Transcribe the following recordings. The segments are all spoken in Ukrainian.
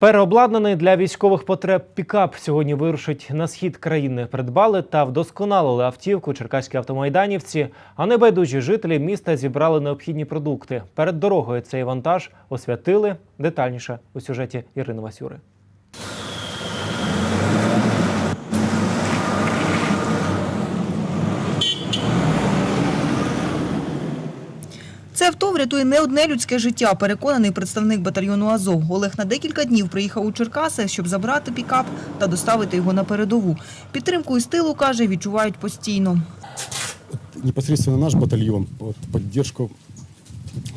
Переобладнаний для військових потреб пікап сьогодні вирушить на схід країни. Придбали та вдосконалили автівку черкаські автомайданівці, а небайдужі жителі міста зібрали необхідні продукти. Перед дорогою цей вантаж освятили детальніше у сюжеті Ірини Васюри. Авто врятує не одне людське життя, переконаний представник батальйону Азов. Олег на декілька днів приїхав у Черкаси, щоб забрати пікап та доставити його на передову. Підтримку із тилу, каже, відчувають постійно. непосредственно наш вот, поддержку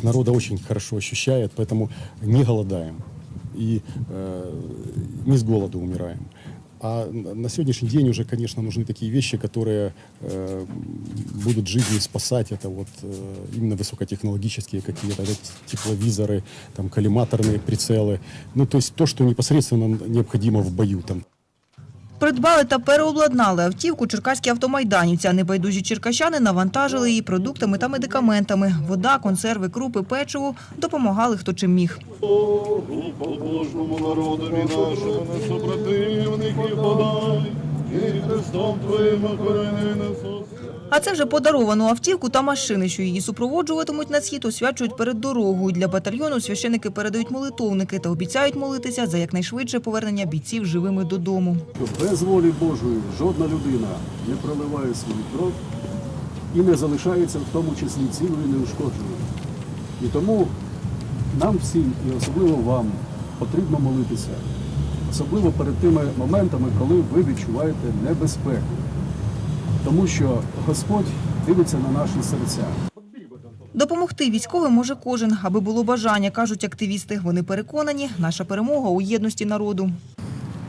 народа очень хорошо ощущает, поэтому не голодаем и э, не с голоду умираем. А на на сегодняшний день уже, конечно, нужны такие вещи, которые э, будут жизни спасать. Это вот э, именно высокотехнологические какие-то вот тепловизоры, там, коллиматорные прицелы. Ну, то есть то, что непосредственно необходимо в бою. Там, Придбали та переобладнали автівку черкаські автомайданівці, а небайдужі черкащани навантажили її продуктами та медикаментами. Вода, консерви, крупи, печиво допомагали хто чим міг. Народові нашому, супротивників подай, і Христом Твоїм охорони нас. А це вже подаровану автівку та машини, що її супроводжуватимуть на схід, освячують перед дорогою. Для батальйону священики передають молитовники та обіцяють молитися за якнайшвидше повернення бійців живими додому. Без волі Божої жодна людина не проливає свою кров і не залишається в тому числі цілою неушкодженою. І тому нам всім, і особливо вам, потрібно молитися, особливо перед тими моментами, коли ви відчуваєте небезпеку Тому що Господь дивиться на наші серця. Допомогти військовим може кожен, аби було бажання, кажуть активісти. Вони переконані, наша перемога у єдності народу.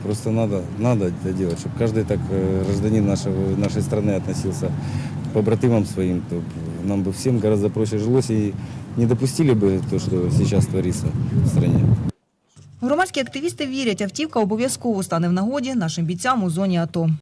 Просто надо, надо это делать, чтобы каждый так э, гражданин нашего, нашей страны относился к побратимам своим, то нам бы всем гораздо проще жилось и не допустили бы то, что сейчас творится в стране. Громадські активісти вірять, автівка обов'язково стане в нагоді нашим бійцям у зоні АТО.